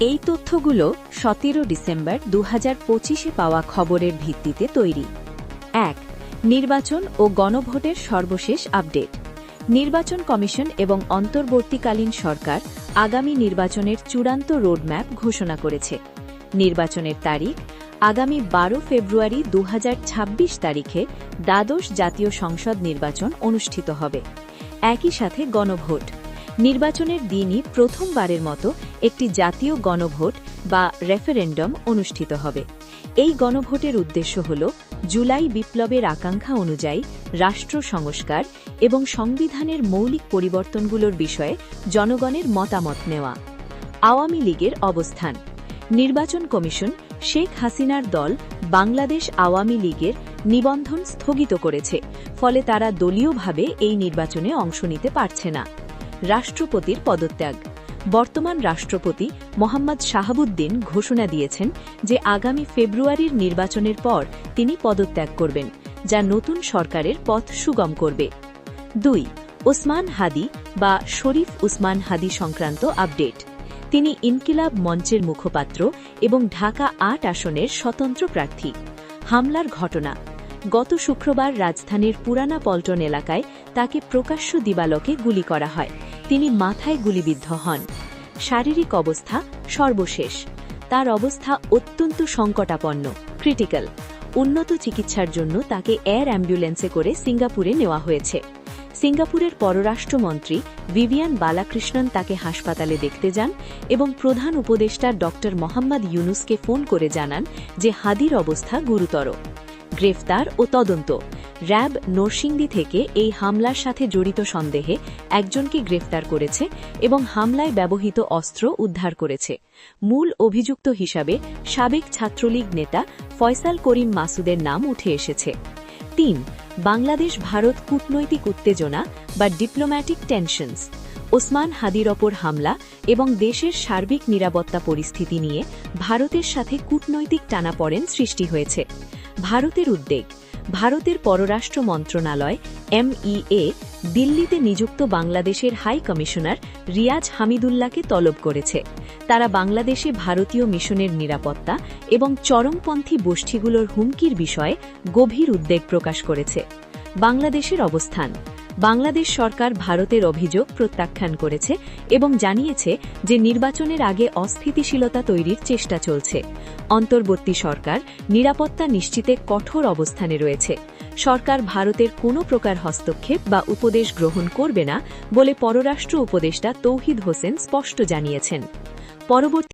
এই তথ্যগুলো সতেরো ডিসেম্বর দু পঁচিশে পাওয়া খবরের ভিত্তিতে তৈরি। এক, নির্বাচন ও গণভোটের সর্বশেষ আপডেট। নির্বাচন কমিশন এবং অন্তর্বর্তীকালীন সরকার আগামী নির্বাচনের চূড়ান্ত রোডম্যাপ ঘোষণা করেছে। নির্বাচনের তারিখ আগামী বারো ফেব্রুয়ারি দু হাজার ছাব্বিশ তারিখে দ্বাদশ জাতীয় সংসদ নির্বাচন অনুষ্ঠিত হবে। একই সাথে গণভোট। নির্বাচনের দিনই প্রথমবারের মতো একটি জাতীয় গণভোট বা রেফারেন্ডাম অনুষ্ঠিত হবে। এই গণভোটের উদ্দেশ্য হল জুলাই বিপ্লবের আকাঙ্ক্ষা অনুযায়ী রাষ্ট্র সংস্কার এবং সংবিধানের মৌলিক পরিবর্তনগুলোর বিষয়ে জনগণের মতামত নেওয়া। আওয়ামী লীগের অবস্থান। নির্বাচন কমিশন শেখ হাসিনার দল বাংলাদেশ আওয়ামী লীগের নিবন্ধন স্থগিত করেছে, ফলে তারা দলীয়ভাবে এই নির্বাচনে অংশ নিতে পারছে না। রাষ্ট্রপতির পদত্যাগ। বর্তমান রাষ্ট্রপতি মোহাম্মদ শাহাবুদ্দিন ঘোষণা দিয়েছেন যে আগামী ফেব্রুয়ারির নির্বাচনের পর তিনি পদত্যাগ করবেন, যা নতুন সরকারের পথ সুগম করবে। দুই, ওসমান হাদি বা শরীফ উসমান হাদি সংক্রান্ত আপডেট। তিনি ইনকিলাব মঞ্চের মুখপাত্র এবং ঢাকা আট আসনের স্বতন্ত্র প্রার্থী। হামলার ঘটনা। গত শুক্রবার রাজধানীর পুরানা পল্টন এলাকায় তাকে প্রকাশ্য দিবালকে গুলি করা হয়। তিনি মাথায় গুলিবিদ্ধ হন। শারীরিক অবস্থা সর্বশেষ। তার অবস্থা অত্যন্ত সংকটাপন্ন ক্রিটিক্যাল উন্নত চিকিৎসার জন্য তাকে এয়ার অ্যাম্বুলেন্সে করে সিঙ্গাপুরে নেওয়া হয়েছে। সিঙ্গাপুরের পররাষ্ট্রমন্ত্রী ভিভিয়ান বালাকৃষ্ণন তাকে হাসপাতালে দেখতে যান এবং প্রধান উপদেষ্টা ড মোহাম্মদ ইউনুসকে ফোন করে জানান যে হাদির অবস্থা গুরুতর। গ্রেফতার ও তদন্ত। র্যাব নরসিংদী থেকে এই হামলার সাথে জড়িত সন্দেহে একজনকে গ্রেফতার করেছে এবং হামলায় ব্যবহৃত অস্ত্র উদ্ধার করেছে। মূল অভিযুক্ত হিসাবে সাবেক ছাত্রলীগ নেতা ফয়সাল করিম মাসুদের নাম উঠে এসেছে। তিন, বাংলাদেশ ভারত কূটনৈতিক উত্তেজনা বা ডিপ্লোম্যাটিক টেনশনস। ওসমান হাদির ওপর হামলা এবং দেশের সার্বিক নিরাপত্তা পরিস্থিতি নিয়ে ভারতের সাথে কূটনৈতিক টানাপড়েন সৃষ্টি হয়েছে। ভারতের উদ্বেগ। ভারতের পররাষ্ট্র মন্ত্রণালয়, এমইএ, দিল্লিতে নিযুক্ত বাংলাদেশের হাই কমিশনার রিয়াজ হামিদুল্লাহকে তলব করেছে। তারা বাংলাদেশে ভারতীয় মিশনের নিরাপত্তা এবং চরমপন্থী গোষ্ঠীগুলোর হুমকির বিষয়ে গভীর উদ্বেগ প্রকাশ করেছে। বাংলাদেশের অবস্থান বাংলাদেশ সরকার ভারতের অভিযোগ প্রত্যাখ্যান করেছে এবং জানিয়েছে যে নির্বাচনের আগে অস্থিতিশীলতা তৈরির চেষ্টা চলছে। অন্তর্বর্তী সরকার নিরাপত্তা নিশ্চিতে কঠোর অবস্থানে রয়েছে। সরকার ভারতের কোনো প্রকার হস্তক্ষেপ বা উপদেশ গ্রহণ করবে না বলে পররাষ্ট্র উপদেষ্টা তৌহিদ হোসেন স্পষ্ট জানিয়েছেন। পরবর্তী